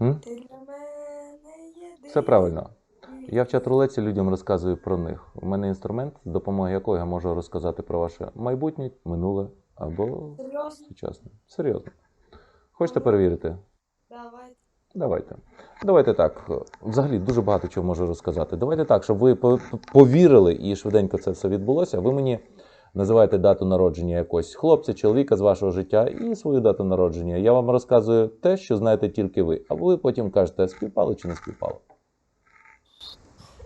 М? Все правильно. Я в чат-рулеці людям розказую про них. У мене інструмент, з допомогою якого я можу розказати про ваше майбутнє, минуле або сучасне. Серйозно. Хочете перевірити? Давай. Давайте. Давайте так. Взагалі дуже багато чого можу розказати. Давайте так, щоб ви повірили і швиденько це все відбулося. Ви мені називаєте дату народження якогось хлопця, чоловіка з вашого життя і свою дату народження. Я вам розказую те, що знаєте тільки ви. А ви потім кажете, співпало чи не співпало.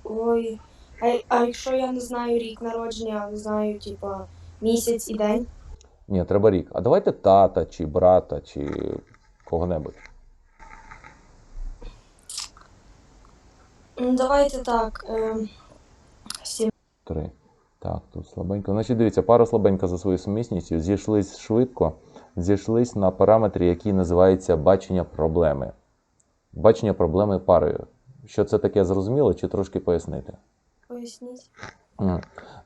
Ой. А, а якщо я не знаю рік народження, а не знаю, типа, місяць і день? Ні, треба рік. А давайте тата, чи брата, чи кого-небудь. Давайте так. ем. Так, тут слабенько. Значить, дивіться, пара слабенька за своєю сумісністю. Зійшлись швидко, зійшлись на параметрі, який називається бачення проблеми. Бачення проблеми парою. Що це таке зрозуміло, чи трошки пояснити? Поясніть.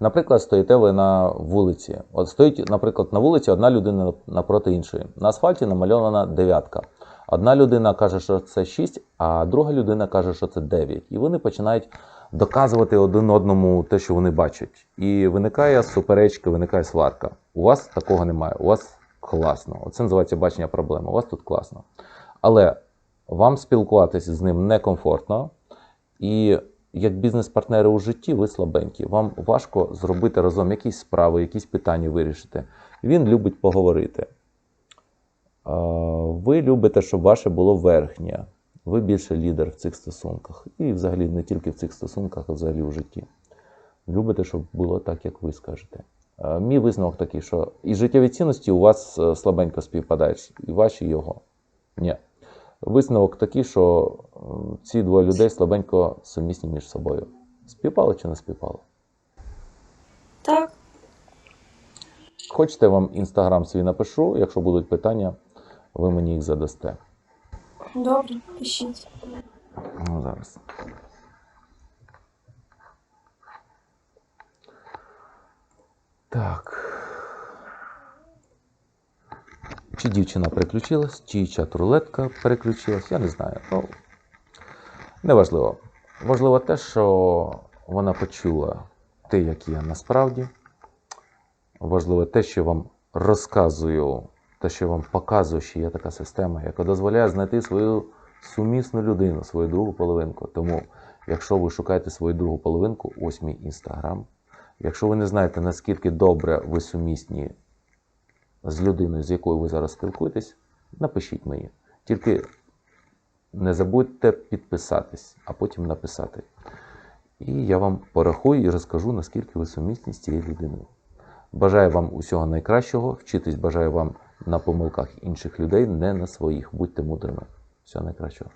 Наприклад, стоїте ви на вулиці. От стоїть, наприклад, на вулиці одна людина напроти іншої. На асфальті намальована дев'ятка. Одна людина каже, що це 6, а друга людина каже, що це 9. І вони починають доказувати один одному те, що вони бачать. І виникає суперечка, виникає сварка. У вас такого немає. У вас класно. Оце називається бачення проблеми. У вас тут класно. Але вам спілкуватися з ним некомфортно. І як бізнес-партнери у житті, ви слабенькі. Вам важко зробити разом якісь справи, якісь питання вирішити. Він любить поговорити. Ви любите, щоб ваше було верхнє. Ви більше лідер в цих стосунках. І взагалі не тільки в цих стосунках, а взагалі у житті. Любите, щоб було так, як ви скажете. Мій висновок такий, що і життєві цінності у вас е, слабенько співпадають, і ваші, і його. Ні. Висновок такий, що е, ці двоє людей слабенько сумісні між собою. Співпало чи не співпало? Так. Хочете, вам інстаграм свій напишу. Якщо будуть питання, ви мені їх задасте. Добре, пишіть. Ну, зараз. Так. Чи дівчина переключилась, чи чат-рулетка переключилась, я не знаю. Ну, неважливо. Важливо те, що вона почула те, як я насправді. Важливо те, що я вам розказую, те, що я вам показую, що є така система, яка дозволяє знайти свою сумісну людину, свою другу половинку. Тому, якщо ви шукаєте свою другу половинку, ось мій інстаграм. Якщо ви не знаєте, наскільки добре ви сумісні з людиною, з якою ви зараз спілкуєтесь, напишіть мені. Тільки не забудьте підписатись, а потім написати. І я вам порахую і розкажу, наскільки ви сумісні з цією людиною. Бажаю вам усього найкращого. Вчитись бажаю вам на помилках інших людей, не на своїх. Будьте мудрими. Всього найкращого.